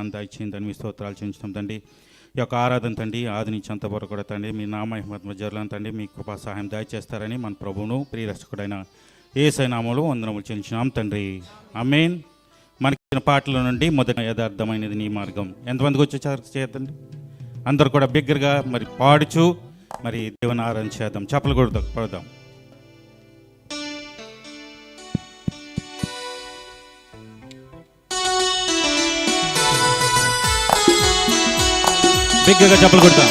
కృపాను దాయిచ్చింది దాన్ని మీ స్తోత్రాలు చెల్లించుతాం తండ్రి. ఈ యొక్క ఆరాధన తండ్రి ఆది నుంచి అంతవరకు కూడా తండ్రి మీ నామహిమత్మ జరులను తండ్రి మీ కృపా సహాయం దయచేస్తారని మన ప్రభువును ప్రియరక్షకుడైన ఏసైనామలు వందనములు చెల్లించినాం తండ్రి. అమేన్ మనకిచ్చిన పాటల నుండి మొదట యథార్థమైనది నీ మార్గం. ఎంతమందికి వచ్చేసారు చేద్దండి? అందరు కూడా బిగ్గరగా మరి పాడుచు మరి దేవుని ఆరాధన చేద్దాం. చెప్పలు కొడదాం పడదాం. బిగ్గరగా చెప్పలు కొడతాం.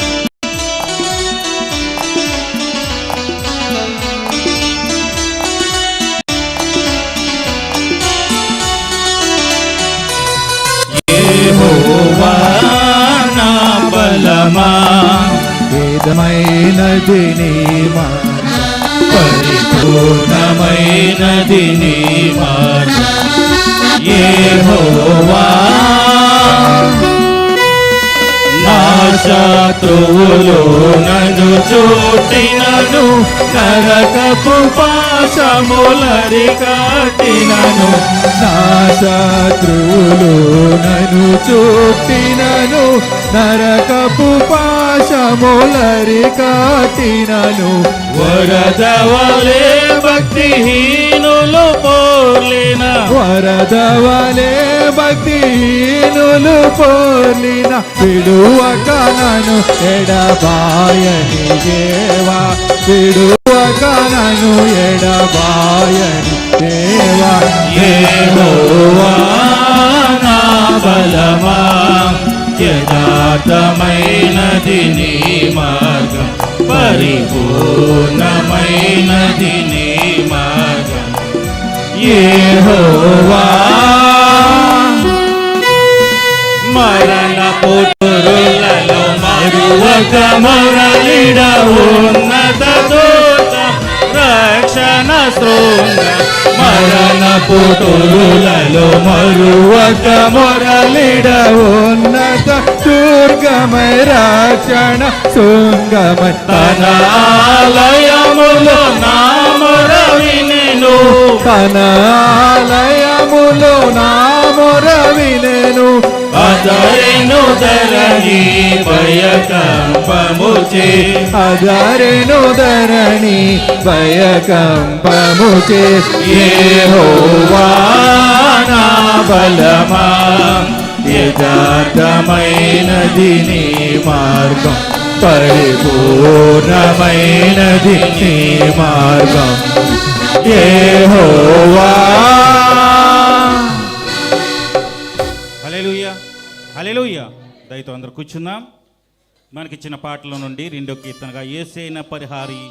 నా బలమా వేదమైనది నీ పరిపూర్ణమైనది నీ మార్గం యెహోవా శత్రువులు నన్ను చూచినను నరకపు పాశములరి కాటినను. నా శత్రువులు నన్ను చూచినను నరకపు పాశములరి కాటినను. వరదవలే భక్తిహీనులు పోర్లిన వరదవలే భక్తిహీనులు పోలిన విడువక నను ఎడబాయని దేవా. విడువక నను ఎడబాయని దేవా. యెహోవా నా బలమా యథార్థమైనది నీ మార్గం. పరిపూర్ణమైనది నీ యెహోవా మరణ పుట్టురులలో మరువక మురళిడ ఉన్నత దూత రక్షణ శృంగ. మరణ పుట్టురులలో మరువక మురళిడ ఉన్నత దుర్గమై రక్షణ శృంగమై తన ఆలయములో నా తన ఆలయములో నా మొర వినెను అదరెను ధరణి భయకంపముచే. అదరెను ధరణి భయకంపముచే. యెహోవా నా బలమా యథార్థమైనది నీ మార్గం. పరిపూర్ణమైనది నీ మార్గం. యెహోవా. హల్లెలూయా హల్లెలూయా. దయతో అందరు కూర్చున్నాం మనకిచ్చిన పాటల నుండి రెండో కీర్తనగా ఏసేన పరిహారి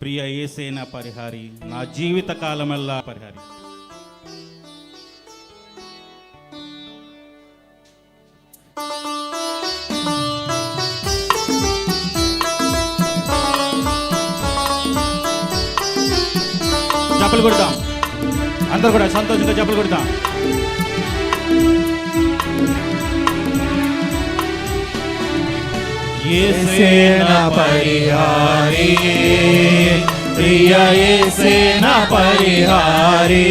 ప్రియ ఏసేన పరిహారి నా జీవిత కాలమల్లా పరిహారి. చెప్పలు కొడతాం. అందరు కూడా సంతోషంగా చెప్పలు కొడతాం. ఏసేన పరిహారి? ప్రియ ఏసేన పరిహారి?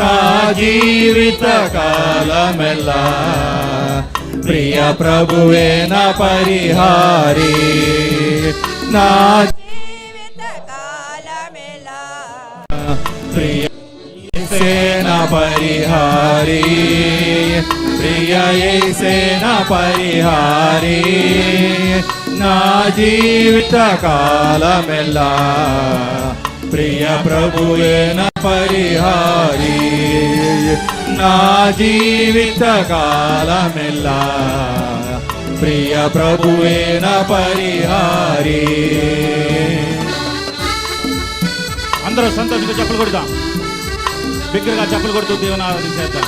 నా జీవిత కాలమెల్లా ప్రియ ప్రభువేనా పరిహారి? నా ప్రియ సేన పరిహారి ప్రియ సేన పరిహారి నా జీవిత కాలమెల్లా ప్రియ ప్రభువేన పరిహారి నా జీవిత కాలమెల్లా ప్రియ ప్రభువేన పరిహారీ అందరూ సంతోషంగా చెప్పులు కొడతాం బిగ్గరగా చెప్పులు కొడుతూ దేవుని ఆరాధన చేద్దాం.